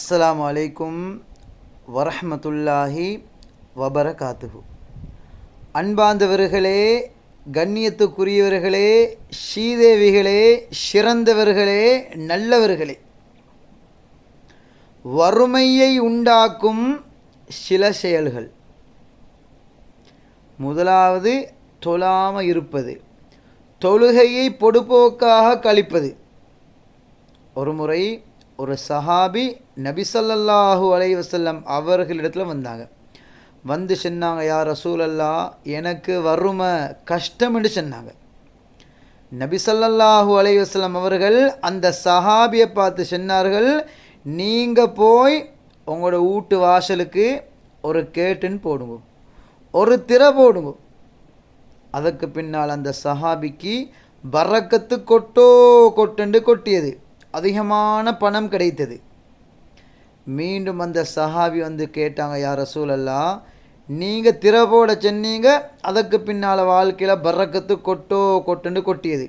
அஸ்லாம் அலைக்கும் வரஹமத்துல்லாஹி வபரகாத்துஹு. அன்பாந்தவர்களே கண்ணியத்துக்குரியவர்களே ஸ்ரீதேவிகளே சிறந்தவர்களே நல்லவர்களே. வறுமையை உண்டாக்கும் சில செயல்கள். முதலாவது தொழாம இருப்பது. தொழுகையை பொடுபோக்காக கழிப்பது. ஒரு முறை ஒரு சஹாபி நபிசல்லாஹு அலை வசல்லம் அவர்களிடத்தில் வந்தாங்க. வந்து சொன்னாங்க யார் ரசூலல்லா எனக்கு வறுமை கஷ்டம்னு சொன்னாங்க. நபிசல்லாஹு அலைஹி அவர்கள் அந்த சஹாபியை பார்த்து சொன்னார்கள் நீங்கள் போய் உங்களோட வீட்டு வாசலுக்கு ஒரு கேட்டுன்னு போடுங்க. ஒரு திரை போடுங்க. அதற்கு பின்னால் அந்த சஹாபிக்கு பறக்கத்து கொட்டோ கொட்டுண்டு கொட்டியது. அதிகமான பணம் கிடைத்தது. மீண்டும் அந்த சஹாபி வந்து கேட்டாங்க யார் ரசூலல்லா நீங்கள் திறபோட சென்னீங்க அதற்கு பின்னால் வாழ்க்கையில் பறக்கத்து கொட்டோ கொட்டுன்னு கொட்டியது.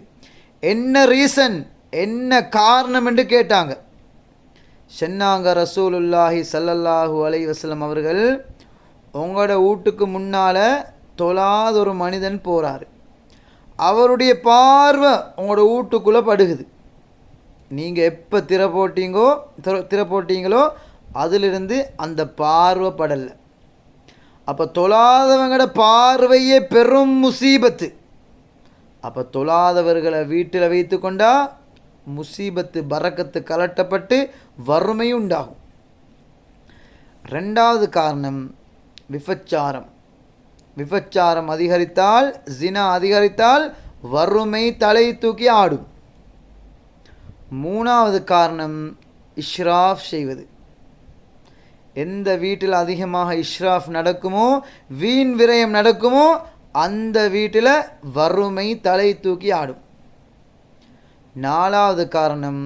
என்ன ரீசன் என்ன காரணம்? என்று கேட்டாங்க. சென்னாங்க ரசூலுல்லாஹி சல்லல்லாஹு அலை வசலம் அவர்கள் உங்களோட வீட்டுக்கு முன்னால் தொழாத ஒரு மனிதன் போகிறாரு அவருடைய பார்வை உங்களோட வீட்டுக்குள்ளே படுகுது. நீங்கள் எப்போ திற போட்டீங்கோ திற- திற போட்டீங்களோ அதிலிருந்து அந்த பார்வை படலை. அப்போ தொழாதவங்களோட பார்வையே பெரும் முசீபத்து. அப்போ தொழாதவர்களை வீட்டில் வைத்து கொண்டா முசீபத்து பறக்கத்து கலட்டப்பட்டு வறுமை உண்டாகும். ரெண்டாவது காரணம் விபச்சாரம். விபச்சாரம் அதிகரித்தால் ஜினா அதிகரித்தால் வறுமை தலை தூக்கி ஆடும். மூணாவது காரணம் இஷ்ராஃப் செய்வது. எந்த வீட்டில் அதிகமாக இஷ்ராஃப் நடக்குமோ வீண் விரயம் நடக்குமோ அந்த வீட்டில் வறுமை தலை தூக்கி ஆடும். நாலாவது காரணம்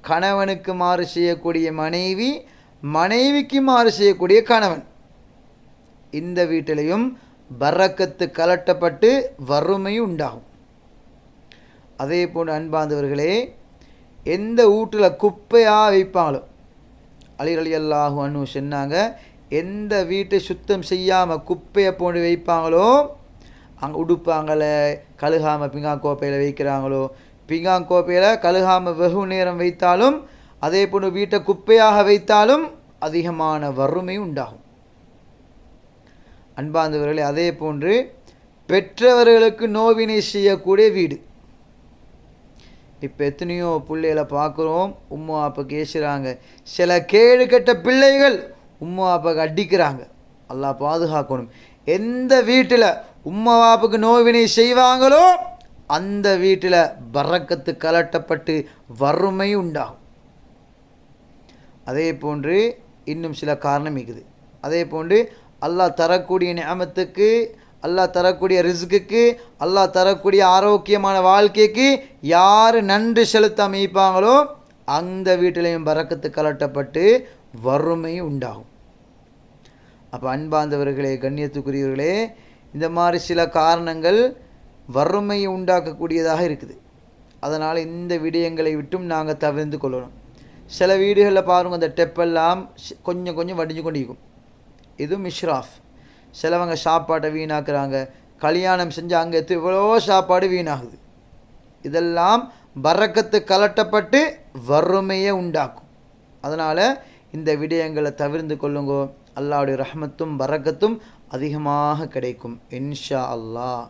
கணவனுக்கு மாறு செய்யக்கூடிய மனைவி மனைவிக்கு மாறு செய்யக்கூடிய கணவன். இந்த வீட்டிலையும் பறக்கத்து கலட்டப்பட்டு வறுமை உண்டாகும். அதே போன்று அன்பாந்தவர்களே எந்த வீட்டில் குப்பையாக வைப்பாங்களோ அலி அலி அல்லாஹு அனு சொன்னாங்க எந்த வீட்டை சுத்தம் செய்யாமல் குப்பையை போட்டு வைப்பாங்களோ அங்கே உடுப்பாங்கள கழுகாமல் பிங்காங் கோப்பையில் வைக்கிறாங்களோ பிங்காங் கோப்பையில் கழுகாமல் வெகு நேரம் வைத்தாலும் அதே போன்று வீட்டை குப்பையாக வைத்தாலும் அதிகமான வறுமை உண்டாகும். அன்பாந்தவர்களே அதே போன்று பெற்றவர்களுக்கு நோவினை செய்யக்கூடிய வீடு. இப்போ எத்தனையோ பிள்ளைகளை பார்க்குறோம் உம்மா அப்பா கேசுகிறாங்க சில கேடு கெட்ட பிள்ளைகள் உம்மா அப்பாக்கு அடிக்கிறாங்க. எல்லாம் பாதுகாக்கணும். எந்த வீட்டில் உம்மா பாப்புக்கு நோவினை செய்வாங்களோ அந்த வீட்டில் பறக்கத்து கலட்டப்பட்டு வறுமை உண்டாகும். அதே போன்று இன்னும் சில காரணம் இருக்குது. அதே போன்று அல்லாஹ் தரக்கூடிய நியமத்துக்கு அல்லாஹ் தரக்கூடிய ரிஸ்க்குக்கு அல்லாஹ் தரக்கூடிய ஆரோக்கியமான வாழ்க்கைக்கு யார் நன்றி செலுத்த அமைப்பாங்களோ அந்த வீட்டிலையும் பறக்கத்து கலட்டப்பட்டு வறுமை உண்டாகும். அப்போ அன்பார்ந்தவர்களே கண்ணியத்துக்குரியவர்களே இந்த மாதிரி சில காரணங்கள் வறுமையை உண்டாக்கக்கூடியதாக இருக்குது. அதனால் இந்த விடயங்களை விட்டும் நாங்கள் தவிர்த்து கொள்ளணும். சில வீடுகளில் பாருங்கள் அந்த டெப்பெல்லாம் ஷ்- கொஞ்சம் கொஞ்சம் வடிஞ்சு கொண்டிருக்கும். இது மிஷ்ராஃப். சிலவங்க சாப்பாட்டை வீணாக்குறாங்க. கல்யாணம் செஞ்சு அங்கே எத்து இவ்வளோ சாப்பாடு வீணாகுது. இதெல்லாம் பறக்கத்து கலட்டப்பட்டு வறுமையை உண்டாக்கும். அதனால் இந்த விடயங்களை தவிர்ந்து கொள்ளுங்கோ. அல்லாவுடைய ரஹமத்தும் பறக்கத்தும் அதிகமாக கிடைக்கும். இன்ஷா அல்லாஹ்.